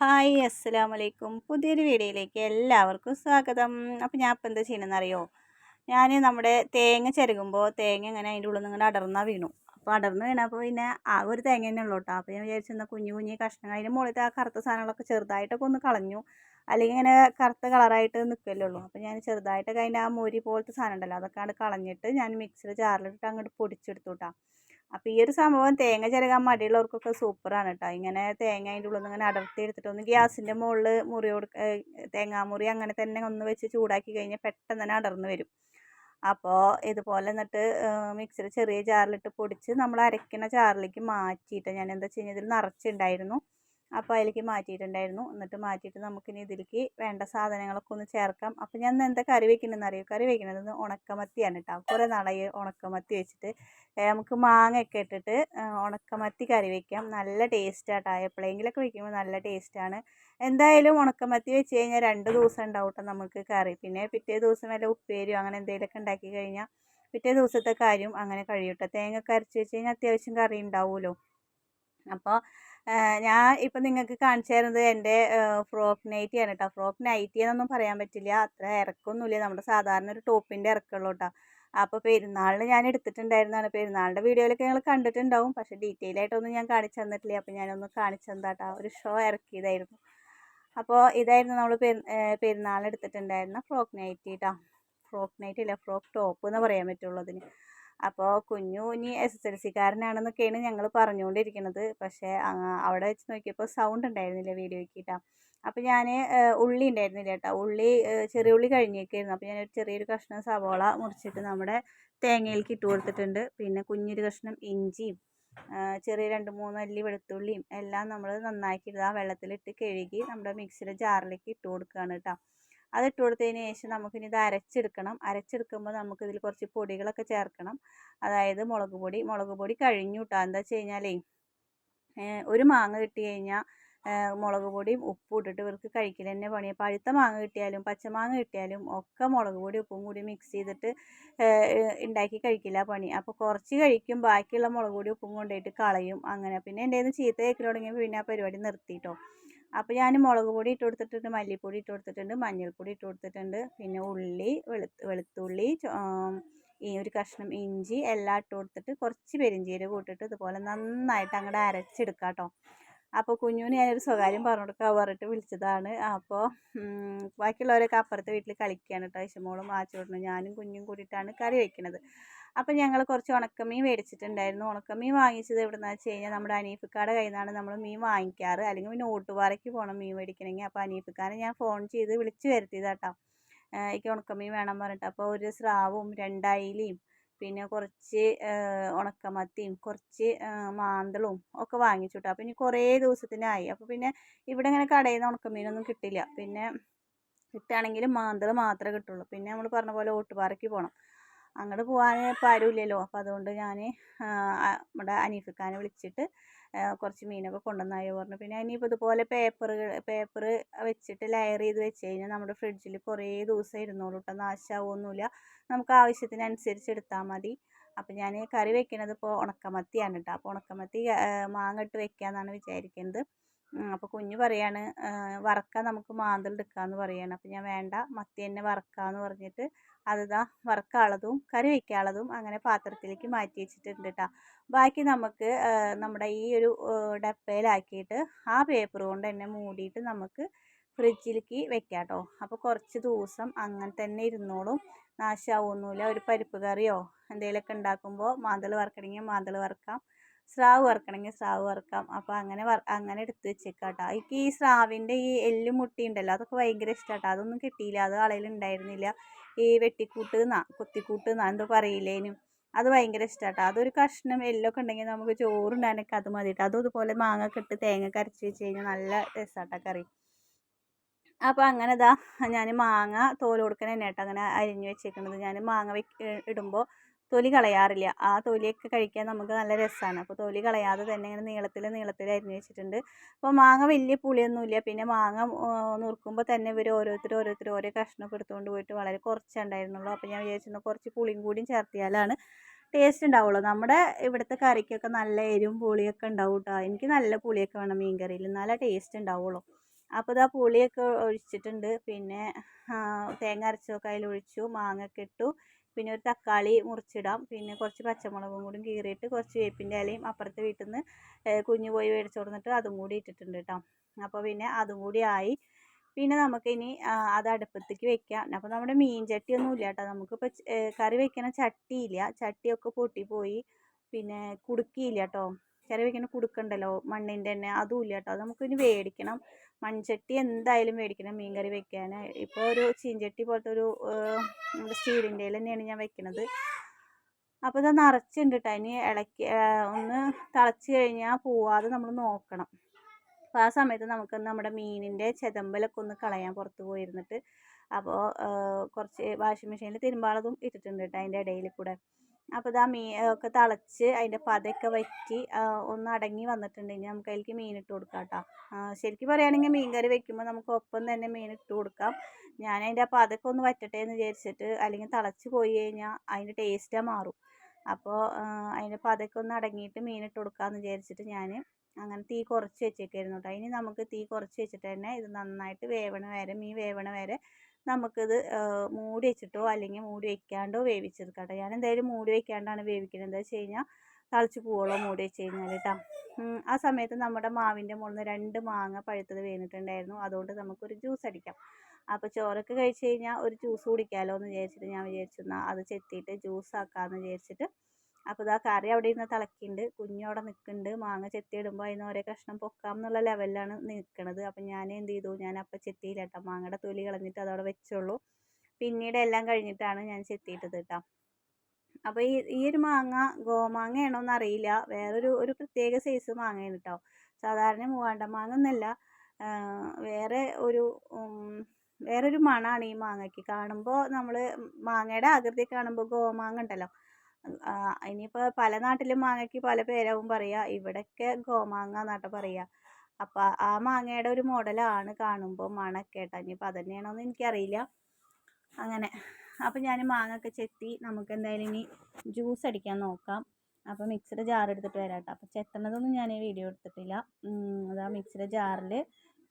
Hi അസ്സലാമു അലൈക്കും പുതിയൊരു വീഡിയോയിലേക്ക് എല്ലാവർക്കും സ്വാഗതം. അപ്പോൾ ഞാൻ ഇപ്പോൾ എന്താ ചെയ്യണമെന്ന് ഞാൻ നമ്മുടെ തേങ്ങ ചിരകുമ്പോൾ തേങ്ങ ഇങ്ങനെ അതിന്റെ ഉള്ളിൽ നിന്ന് ഇങ്ങനെ അടർന്നാൽ വീണു. അപ്പോൾ അടർന്ന് വീണപ്പോൾ പിന്നെ ആ ഒരു തേങ്ങ തന്നെ ഉള്ളൂ കേട്ടോ അപ്പോൾ ഞാൻ വിചാരിച്ചിരുന്ന കുഞ്ഞു കുഞ്ഞു കഷ്ണങ്ങൾ അതിന്റെ മുകളിലത്തെ ആ കറുത്ത സാധനങ്ങളൊക്കെ ചെറുതായിട്ടൊക്കെ ഒന്ന് കളഞ്ഞു. അല്ലെങ്കിൽ ഇങ്ങനെ കറുത്ത കളറായിട്ട് നിൽക്കല്ലേ ഉള്ളൂ. അപ്പോൾ ഞാൻ ചെറുതായിട്ടൊക്കെ അതിന്റെ ആ മോരി പോലത്തെ സാധനം ഉണ്ടല്ലോ അതൊക്കെ അങ്ങോട്ട് കളഞ്ഞിട്ട് ഞാൻ മിക്സിയിൽ ജാറിലിട്ട് അങ്ങോട്ട് പൊടിച്ചെടുത്തു കേട്ടോ അപ്പോൾ ഈ ഒരു സംഭവം തേങ്ങ ചിരകാൻ മടിയുള്ളവർക്കൊക്കെ സൂപ്പറാണ് കേട്ടോ ഇങ്ങനെ തേങ്ങ അതിന്റെ ഉള്ളിൽ നിന്ന് ഇങ്ങനെ അടർത്തി എടുത്തിട്ട് ഒന്ന് ഗ്യാസിന്റെ മുകളിൽ മുറി കൊടുക്ക തേങ്ങാമുറി അങ്ങനെ തന്നെ ഒന്ന് വെച്ച് ചൂടാക്കി കഴിഞ്ഞാൽ പെട്ടെന്ന് തന്നെ അടർന്ന് വരും. അപ്പോൾ ഇതുപോലെ എന്നിട്ട് മിക്സിയിൽ ചെറിയ ജാറിലിട്ട് പൊടിച്ച് നമ്മൾ അരയ്ക്കുന്ന ജാറിലേക്ക് മാറ്റിയിട്ട് ഞാൻ എന്താ വെച്ച് കഴിഞ്ഞാൽ ഇതിൽ നിറച്ചുണ്ടായിരുന്നു. അപ്പോൾ അതിലേക്ക് മാറ്റിയിട്ടുണ്ടായിരുന്നു. എന്നിട്ട് മാറ്റിയിട്ട് നമുക്കിനി ഇതിലേക്ക് വേണ്ട സാധനങ്ങളൊക്കെ ഒന്ന് ചേർക്കാം. അപ്പോൾ ഞാൻ എന്താ കറി വെക്കണമെന്ന് അറിയോ? കറി വെക്കുന്നത് ഉണക്കമത്തിയാണ് കേട്ടോ കുറേ നാളായി ഉണക്കമത്തി വെച്ചിട്ട്. നമുക്ക് മാങ്ങയൊക്കെ ഇട്ടിട്ട് ഉണക്കമത്തി കറി വെക്കാം. നല്ല ടേസ്റ്റ് ആട്ടോ എപ്പോഴെങ്കിലൊക്കെ വെക്കുമ്പോൾ നല്ല ടേസ്റ്റാണ് എന്തായാലും ഉണക്കമത്തി വെച്ച് കഴിഞ്ഞാൽ രണ്ട് ദിവസം ഉണ്ടാവും കേട്ടോ നമുക്ക് കറി. പിന്നെ പിറ്റേ ദിവസം വല്ല ഉപ്പേരിയോ അങ്ങനെ എന്തെങ്കിലുമൊക്കെ ഉണ്ടാക്കി കഴിഞ്ഞാൽ പിറ്റേ ദിവസത്തെ കാര്യം അങ്ങനെ കഴിയും തേങ്ങ അരച്ച് വെച്ച് കഴിഞ്ഞാൽ അത്യാവശ്യം കറി ഉണ്ടാവുമല്ലോ അപ്പോൾ ഞാൻ ഇപ്പം നിങ്ങൾക്ക് കാണിച്ചു തരുന്നത് എന്റെ ഫ്രോക്ക് നൈറ്റി ആണ് കേട്ടോ ഫ്രോക്ക് നൈറ്റി എന്നൊന്നും പറയാൻ പറ്റില്ല. അത്ര ഇറക്കൊന്നുമില്ല. നമ്മുടെ സാധാരണ ഒരു ടോപ്പിന്റെ ഇറക്കമുള്ളൂ കേട്ടോ അപ്പോൾ പെരുന്നാളിന് ഞാൻ എടുത്തിട്ടുണ്ടായിരുന്നതാണ്. പെരുന്നാളിന്റെ വീഡിയോയിലൊക്കെ നിങ്ങൾ കണ്ടിട്ടുണ്ടാവും. പക്ഷേ ഡീറ്റെയിൽ ആയിട്ടൊന്നും ഞാൻ കാണിച്ചു തന്നിട്ടില്ല. അപ്പോൾ ഞാനൊന്ന് കാണിച്ചു തന്നാട്ടോ ഒരു ഷോ ഇറക്കിയതായിരുന്നു. അപ്പോൾ ഇതായിരുന്നു നമ്മൾ പെരുന്നാളിന് എടുത്തിട്ടുണ്ടായിരുന്ന ഫ്രോക്ക് നൈറ്റി കേട്ടോ ഫ്രോക്ക് നൈറ്റ് ഇല്ല ഫ്രോക്ക് ടോപ്പ് എന്ന് പറയാൻ പറ്റുള്ളൂ അതിന്. അപ്പോൾ കുഞ്ഞു ഇനി എസ് എസ് എൽ സിക്കാരനാണെന്നൊക്കെയാണ് ഞങ്ങൾ പറഞ്ഞുകൊണ്ടിരിക്കുന്നത്. പക്ഷേ അവിടെ വെച്ച് നോക്കിയപ്പോൾ സൗണ്ട് ഉണ്ടായിരുന്നില്ല വീഡിയോയ്ക്ക് കേട്ടോ അപ്പോൾ ഞാൻ ഉള്ളി ഉണ്ടായിരുന്നില്ല കേട്ടോ. ഉള്ളി ചെറിയ ഉള്ളി കഴിഞ്ഞേക്കായിരുന്നു. അപ്പോൾ ഞാനൊരു ചെറിയൊരു കഷ്ണം സവോള മുറിച്ചിട്ട് നമ്മുടെ തേങ്ങയിലേക്ക് ഇട്ട് കൊടുത്തിട്ടുണ്ട്. പിന്നെ കുഞ്ഞൊരു കഷ്ണം ഇഞ്ചിയും ചെറിയ രണ്ട് മൂന്ന് അല്ലി വെളുത്തുള്ളിയും എല്ലാം നമ്മൾ നന്നാക്കിയിട്ട് ആ വെള്ളത്തിലിട്ട് കഴുകി നമ്മുടെ മിക്സിയുടെ ജാറിലേക്ക് ഇട്ട് കൊടുക്കുകയാണ് കേട്ടോ. അത് ഇട്ട് കൊടുത്തതിന് ശേഷം നമുക്കിനി ഇത് അരച്ചെടുക്കണം. അരച്ചെടുക്കുമ്പോൾ നമുക്കിതിൽ കുറച്ച് പൊടികളൊക്കെ ചേർക്കണം. അതായത് മുളക് പൊടി. മുളക് പൊടി കഴിഞ്ഞു കേട്ടോ എന്താ വെച്ച് കഴിഞ്ഞാലേ ഒരു മാങ്ങ കിട്ടി കഴിഞ്ഞാൽ മുളക് പൊടിയും ഉപ്പും ഇട്ടിട്ട് ഇവർക്ക് കഴിക്കൽ തന്നെ പണിയാണ് പഴുത്ത മാങ്ങ കിട്ടിയാലും പച്ചമാങ്ങ കിട്ടിയാലും ഒക്കെ മുളക് പൊടി ഉപ്പും കൂടി മിക്സ് ചെയ്തിട്ട് ഉണ്ടാക്കി കഴിക്കില്ല പണി. അപ്പോൾ കുറച്ച് കഴിക്കും ബാക്കിയുള്ള മുളക് പൊടി ഉപ്പും കൊണ്ടുപോയിട്ട് കളയും അങ്ങനെ. പിന്നെ എന്റെ ചീത്ത കേൾക്കൽ തുടങ്ങിയപ്പോൾ പിന്നെ ആ പരിപാടി നിർത്തിയിട്ടോ അപ്പോൾ ഞാൻ മുളക് പൊടി ഇട്ട് കൊടുത്തിട്ടുണ്ട് മല്ലിപ്പൊടി ഇട്ട് കൊടുത്തിട്ടുണ്ട് മഞ്ഞൾപ്പൊടി ഇട്ട് കൊടുത്തിട്ടുണ്ട് പിന്നെ ഉള്ളി വെളുത്ത് വെളുത്തുള്ളി ഈ ഒരു കഷ്ണം ഇഞ്ചി എല്ലാം ഇട്ട് കൊടുത്തിട്ട് കുറച്ച് പെരിഞ്ചീരകം ഇട്ടിട്ട് ഇതുപോലെ നന്നായിട്ട് അങ്ങോട്ട് അരച്ചെടുക്കാം കേട്ടോ അപ്പോൾ കുഞ്ഞുവിന് ഞാനൊരു സ്വകാര്യം പറഞ്ഞു പറഞ്ഞിട്ട് വിളിച്ചതാണ്. അപ്പോൾ ബാക്കിയുള്ളവരൊക്കെ അപ്പുറത്തെ വീട്ടിൽ കളിക്കുകയാണ് കേട്ടോ ഇശമോളും ആച്ചോട്ടനും ഞാനും കുഞ്ഞും കൂടിയിട്ടാണ് കറി വയ്ക്കുന്നത് അപ്പോൾ ഞങ്ങൾ കുറച്ച് ഉണക്കമീൻ മേടിച്ചിട്ടുണ്ടായിരുന്നു. ഉണക്കമീൻ വാങ്ങിച്ചത് എവിടെയെന്ന് വെച്ച് കഴിഞ്ഞാൽ നമ്മുടെ അനീഫിക്കാടെ കയ്യിൽ നിന്നാണ് നമ്മൾ മീൻ വാങ്ങിക്കാറ്. അല്ലെങ്കിൽ പിന്നെ ഓട്ടുപാറയ്ക്ക് പോകണം മീൻ മേടിക്കണമെങ്കിൽ. അപ്പോൾ അനീഫിക്കാരെ ഞാൻ ഫോൺ ചെയ്ത് വിളിച്ച് വരുത്തിയതാട്ടോ എനിക്ക് ഉണക്കമീൻ വേണം പറഞ്ഞിട്ട്. അപ്പോൾ ഒരു സ്രാവും രണ്ടയിലയും പിന്നെ കുറച്ച് ഉണക്കമത്തിയും കുറച്ച് മാന്തളും ഒക്കെ വാങ്ങിച്ചു കേട്ടോ അപ്പോൾ ഇനി കുറേ ദിവസത്തിനായി. അപ്പോൾ പിന്നെ ഇവിടെ ഇങ്ങനെ കടയിൽ നിന്ന് ഉണക്കമീനൊന്നും കിട്ടില്ല. പിന്നെ കിട്ടുകയാണെങ്കിൽ മാന്തൾ മാത്രമേ കിട്ടുള്ളൂ. പിന്നെ നമ്മൾ പറഞ്ഞ പോലെ ഓട്ടുപാറയ്ക്ക് പോകണം അങ്ങോട്ട് പോകാൻ ഇപ്പം ആരുമില്ലല്ലോ അപ്പം അതുകൊണ്ട് ഞാൻ നമ്മുടെ അനീഫിക്കാനെ വിളിച്ചിട്ട് കുറച്ച് മീനൊക്കെ കൊണ്ടുവന്നായോ പറഞ്ഞു. പിന്നെ ഇനിയിപ്പോൾ ഇതുപോലെ പേപ്പറുകൾ പേപ്പർ വെച്ചിട്ട് ലെയർ ചെയ്ത് വെച്ച് കഴിഞ്ഞാൽ നമ്മുടെ ഫ്രിഡ്ജിൽ കുറേ ദിവസം ഇരുന്നോളൂ കേട്ടോ നാശമാവൊന്നുമില്ല നമുക്ക് ആവശ്യത്തിനനുസരിച്ച് എടുത്താൽ മതി. അപ്പം ഞാൻ കറി വെക്കുന്നത് ഇപ്പോൾ ഉണക്കമത്തിയാണ് കേട്ടോ അപ്പോൾ ഉണക്കമത്തി മാങ്ങ വെക്കാമെന്നാണ് വിചാരിക്കുന്നത് അപ്പോൾ കുഞ്ഞ് പറയാണ് വറക്കാൻ നമുക്ക് മാന്തൽ എടുക്കാമെന്ന് പറയാണ്. അപ്പോൾ ഞാൻ വേണ്ട മത്തി തന്നെ വറക്കാമെന്ന് പറഞ്ഞിട്ട് അതിതാ വറുക്കാളതും കറി വെക്കാനുള്ളതും അങ്ങനെ പാത്രത്തിലേക്ക് മാറ്റി വെച്ചിട്ടുണ്ട് കേട്ടോ ബാക്കി നമുക്ക് നമ്മുടെ ഈ ഒരു ഡപ്പയിലാക്കിയിട്ട് ആ പേപ്പർ കൊണ്ട് തന്നെ മൂടിയിട്ട് നമുക്ക് ഫ്രിഡ്ജിലേക്ക് വെക്കാം കേട്ടോ അപ്പോൾ കുറച്ച് ദിവസം അങ്ങനെ തന്നെ ഇരുന്നോളും. നാശമാവൊന്നുമില്ല ഒരു പരിപ്പ് കറിയോ എന്തെങ്കിലുമൊക്കെ ഉണ്ടാക്കുമ്പോൾ മാതൾ വറക്കണമെങ്കിൽ മാതൾ വറക്കാം. സ്രാവ് വറുക്കണമെങ്കിൽ സ്രാവ് വറുക്കാം. അപ്പോൾ അങ്ങനെ അങ്ങനെ എടുത്ത് വെച്ചേക്കാം കേട്ടോ എനിക്ക് ഈ സ്രാവിന്റെ ഈ എല്ലുമുട്ടി ഉണ്ടല്ലോ അതൊക്കെ ഭയങ്കര ഇഷ്ടമാട്ടോ അതൊന്നും കിട്ടിയില്ല. അത് കളയിലുണ്ടായിരുന്നില്ല ഈ വെട്ടിക്കൂട്ട് എന്നാ കൊത്തിക്കൂട്ട് എന്നാ എന്തോ പറയില്ലേനും. അത് ഭയങ്കര ഇഷ്ടമാട്ടോ അതൊരു കഷ്ണം എല്ലൊക്കെ ഉണ്ടെങ്കിൽ നമുക്ക് ചോറുണ്ടാനൊക്കെ അത് മതി കേട്ടോ അതും ഇതുപോലെ മാങ്ങ ഇട്ട് തേങ്ങ കരച്ച് വെച്ച് കഴിഞ്ഞാൽ നല്ല രസമാട്ടോ കറി. അപ്പോൾ അങ്ങനെ ഇതാ ഞാൻ മാങ്ങ തോൽ കൊടുക്കണ തന്നെ കേട്ടോ അങ്ങനെ അരിഞ്ഞ് വെച്ചേക്കുന്നത് ഞാൻ മാങ്ങ വെക്ക് ഇടുമ്പോൾ തൊലി കളയാറില്ല. ആ തൊലിയൊക്കെ കഴിക്കാൻ നമുക്ക് നല്ല രസമാണ് അപ്പോൾ തൊലി കളയാതെ തന്നെ ഇങ്ങനെ നീളത്തിൽ നീളത്തിൽ അരിഞ്ഞ് വെച്ചിട്ടുണ്ട്. അപ്പോൾ മാങ്ങ വലിയ പുളിയൊന്നുമില്ല. പിന്നെ മാങ്ങ നുറുക്കുമ്പോൾ തന്നെ ഇവർ ഓരോരുത്തർ ഓരോരുത്തർ ഓരോ കഷ്ണമൊക്കെ എടുത്തുകൊണ്ട് പോയിട്ട് വളരെ കുറച്ചുണ്ടായിരുന്നുള്ളൂ അപ്പോൾ ഞാൻ വിചാരിച്ചിരുന്നു കുറച്ച് പുളിയും കൂടിയും ചേർത്തിയാലാണ് ടേസ്റ്റ് ഉണ്ടാവുള്ളൂ. നമ്മുടെ ഇവിടുത്തെ കറിക്കൊക്കെ നല്ല എരിവും പുളിയൊക്കെ ഉണ്ടാവും കേട്ടോ എനിക്ക് നല്ല പുളിയൊക്കെ വേണം മീൻ കറിയിൽ നല്ല ടേസ്റ്റ് ഉണ്ടാവുള്ളൂ. അപ്പോൾ ഇതാ പുളിയൊക്കെ ഒഴിച്ചിട്ടുണ്ട്. പിന്നെ തേങ്ങ അരച്ചൊക്കെ അതിൽ ഒഴിച്ചു മാങ്ങ ഒക്കെ ഇട്ടു. പിന്നെ ഒരു തക്കാളി മുറിച്ചിടാം. പിന്നെ കുറച്ച് പച്ചമുളകും കൂടി കീറിയിട്ട് കുറച്ച് വേപ്പിന്റെ ഇലയും അപ്പുറത്തെ വീട്ടിൽ നിന്ന് കുഞ്ഞു പോയി മേടിച്ചു കൊടുത്തിട്ട് അതും കൂടി ഇട്ടിട്ടുണ്ട് കേട്ടോ അപ്പോൾ പിന്നെ അതും കൂടി ആയി. പിന്നെ നമുക്കിനി അത് അടുപ്പത്തേക്ക് വെക്കാം. അപ്പോൾ നമ്മുടെ മീൻ ചട്ടിയൊന്നും ഇല്ല കേട്ടോ നമുക്കിപ്പോൾ കറി വെക്കണ ചട്ടിയില്ല ചട്ടിയൊക്കെ പൊട്ടിപ്പോയി പിന്നെ കുടുക്കിയില്ല കേട്ടോ കറി വെക്കണ കുടുക്കുണ്ടല്ലോ മണ്ണിന്റെ തന്നെ അതും ഇല്ല കേട്ടോ അത് നമുക്കിനി മേടിക്കണം മൺചട്ടി എന്തായാലും മേടിക്കണം മീൻകറി വെക്കാൻ ഇപ്പോൾ ഒരു ചീഞ്ചട്ടി പോലത്തെ ഒരു സ്റ്റീലിന്റെ തന്നെയാണ് ഞാൻ വെക്കണത്. അപ്പോൾ ഇത് നിറച്ചുണ്ട് കേട്ടോ ഇനി ഇളക്കി ഒന്ന് തിളച്ച് കഴിഞ്ഞാൽ പോവാതെ നമ്മൾ നോക്കണം. അപ്പോൾ ആ സമയത്ത് നമുക്ക് നമ്മുടെ മീനിന്റെ ചെതമ്പലൊക്കെ ഒന്ന് കളയാൻ പുറത്ത് പോയിരുന്നിട്ട് അപ്പോൾ കുറച്ച് വാഷിംഗ് മെഷീനിൽ തിരുമ്പാളതും ഇട്ടിട്ടുണ്ട് കേട്ടോ അതിന്റെ ഇടയിൽ കൂടെ. അപ്പോൾ ഇതാ മീൻ ഒക്കെ തിളച്ച് അതിന്റെ പതയൊക്കെ വറ്റി ഒന്ന് അടങ്ങി വന്നിട്ടുണ്ട്. ഇനി നമുക്ക് അതിലേക്ക് മീൻ ഇട്ട് കൊടുക്കാം കേട്ടോ. ശരിക്കും പറയുകയാണെങ്കിൽ മീൻ കറി വെക്കുമ്പോൾ നമുക്ക് ഒപ്പം തന്നെ മീൻ ഇട്ട് കൊടുക്കാം. ഞാൻ അതിന്റെ പതയൊക്കെ ഒന്ന് വറ്റട്ടെ എന്ന് വിചാരിച്ചിട്ട് അല്ലെങ്കിൽ തിളച്ച് പോയി കഴിഞ്ഞാൽ അതിന്റെ ടേസ്റ്റ് മാറും. അപ്പോൾ അതിന്റെ പതയൊക്കെ ഒന്ന് അടങ്ങിയിട്ട് മീൻ ഇട്ട് കൊടുക്കാമെന്ന് വിചാരിച്ചിട്ട് ഞാൻ അങ്ങനെ തീ കുറച്ച് വെച്ചേക്കായിരുന്നു കേട്ടോ. ഇനി നമുക്ക് തീ കുറച്ച് വെച്ചിട്ട് തന്നെ ഇത് നന്നായിട്ട് വേവണ വരെ മീൻ വേവണ വരെ നമുക്കിത് മൂടി വെച്ചിട്ടോ അല്ലെങ്കിൽ മൂടി വെക്കാണ്ടോ വേവിച്ചെടുക്കാം ഞാൻ എന്തായാലും മൂടി വെക്കാണ്ടാണ് വേവിക്കുന്നത് എന്താ വെച്ച് കഴിഞ്ഞാൽ തളിച്ച് പോവുള്ളൂ മൂടി വെച്ച് കഴിഞ്ഞാൽ കേട്ടോ ആ സമയത്ത് നമ്മുടെ മാവിന്റെ മുകളിൽ നിന്ന് രണ്ട് മാങ്ങ പഴുത്തത് വീണിട്ടുണ്ടായിരുന്നു. അതുകൊണ്ട് നമുക്കൊരു ജ്യൂസ് അടിക്കാം. അപ്പോൾ ചോറൊക്കെ കഴിച്ച് കഴിഞ്ഞാൽ ഒരു ജ്യൂസ് കുടിക്കാമല്ലോ എന്ന് വിചാരിച്ചിട്ട് ഞാൻ വിചാരിച്ചു എന്നാൽ അത് ചെത്തിയിട്ട് ജ്യൂസ് ആക്കാമെന്ന് വിചാരിച്ചിട്ട് അപ്പോൾ ഇതാ കറി അവിടെ ഇരുന്ന് തിളക്കുന്നുണ്ട് കുഞ്ഞവിടെ നിൽക്കുന്നുണ്ട് മാങ്ങ ചെത്തിയിടുമ്പോൾ അതിന് ഓരോ കഷ്ണം പൊക്കാം എന്നുള്ള ലെവലിലാണ് നിൽക്കണത് അപ്പം ഞാൻ എന്ത് ചെയ്തു? ഞാൻ അപ്പം ചെത്തിയില്ല കേട്ടോ മാങ്ങയുടെ തൊലി കളഞ്ഞിട്ട് അതവിടെ വെച്ചോളൂ പിന്നീട് എല്ലാം കഴിഞ്ഞിട്ടാണ് ഞാൻ ചെത്തിയിട്ടത് കേട്ടോ അപ്പോൾ ഈ ഈ ഒരു മാങ്ങ ഗോമാങ്ങയാണോ എന്ന് അറിയില്ല വേറൊരു ഒരു പ്രത്യേക സൈസ് മാങ്ങയാണ് കേട്ടോ സാധാരണ മൂവാണ്ട മാങ്ങ എന്നല്ല. വേറെ ഒരു വേറൊരു മണമാണ് ഈ മാങ്ങയ്ക്ക് കാണുമ്പോൾ നമ്മൾ മാങ്ങയുടെ ആകൃതി കാണുമ്പോൾ ഗോമാങ്ങ ഉണ്ടല്ലോ. ഇനിയിപ്പോൾ പല നാട്ടിലും മാങ്ങയ്ക്ക് പല പേരാവും പറയുക ഇവിടെയൊക്കെ ഗോമാങ്ങ എന്നാട്ടോ പറയുക അപ്പോൾ ആ മാങ്ങയുടെ ഒരു മോഡലാണ് കാണുമ്പോൾ മണമൊക്കെ കേട്ടോ. ഇനിയിപ്പോൾ അതന്നെയാണോ എന്ന് എനിക്കറിയില്ല. അങ്ങനെ. അപ്പോൾ ഞാൻ മാങ്ങ ഒക്കെ ചെത്തി നമുക്ക് എന്തായാലും ഇനി ജ്യൂസ് അടിക്കാൻ നോക്കാം. അപ്പോൾ മിക്സിയുടെ ജാർ എടുത്തിട്ട് വരാം കേട്ടോ അപ്പോൾ ചെത്തണതൊന്നും ഞാൻ ഈ വീഡിയോ എടുത്തിട്ടില്ല അതാ മിക്സിയുടെ ജാറിൽ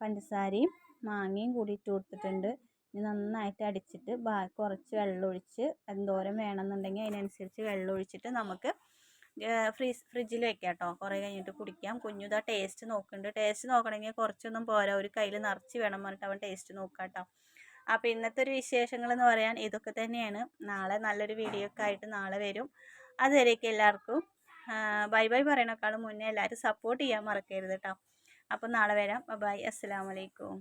പഞ്ചസാരയും മാങ്ങയും കൂടി ഇട്ട് കൊടുത്തിട്ടുണ്ട്. നന്നായിട്ട് അടിച്ചിട്ട് ബാ കുറച്ച് വെള്ളമൊഴിച്ച് എന്തോരം വേണമെന്നുണ്ടെങ്കിൽ അതിനനുസരിച്ച് വെള്ളമൊഴിച്ചിട്ട് നമുക്ക് ഫ്രീസ് ഫ്രിഡ്ജിൽ വെക്കാം കേട്ടോ കുറേ കഴിഞ്ഞിട്ട് കുടിക്കാം. കുഞ്ഞുതാ ടേസ്റ്റ് നോക്കുന്നുണ്ട്. ടേസ്റ്റ് നോക്കണമെങ്കിൽ കുറച്ചൊന്നും പോരാ. ഒരു കയ്യിൽ നിറച്ച് വേണം പറഞ്ഞിട്ട് അവൻ ടേസ്റ്റ് നോക്കാം കേട്ടോ അപ്പോൾ ഇന്നത്തെ ഒരു വിശേഷങ്ങൾ എന്ന് പറയാൻ ഇതൊക്കെ തന്നെയാണ്. നാളെ നല്ലൊരു വീഡിയോ ഒക്കെ ആയിട്ട് നാളെ വരും. അതുവരെയൊക്കെ എല്ലാവർക്കും ബൈ ബൈ പറയണേക്കാളും മുന്നേ എല്ലാവരും സപ്പോർട്ട് ചെയ്യാൻ മറക്കരുത് കേട്ടോ അപ്പോൾ നാളെ വരാം. ബൈ അസ്സലാമലൈക്കും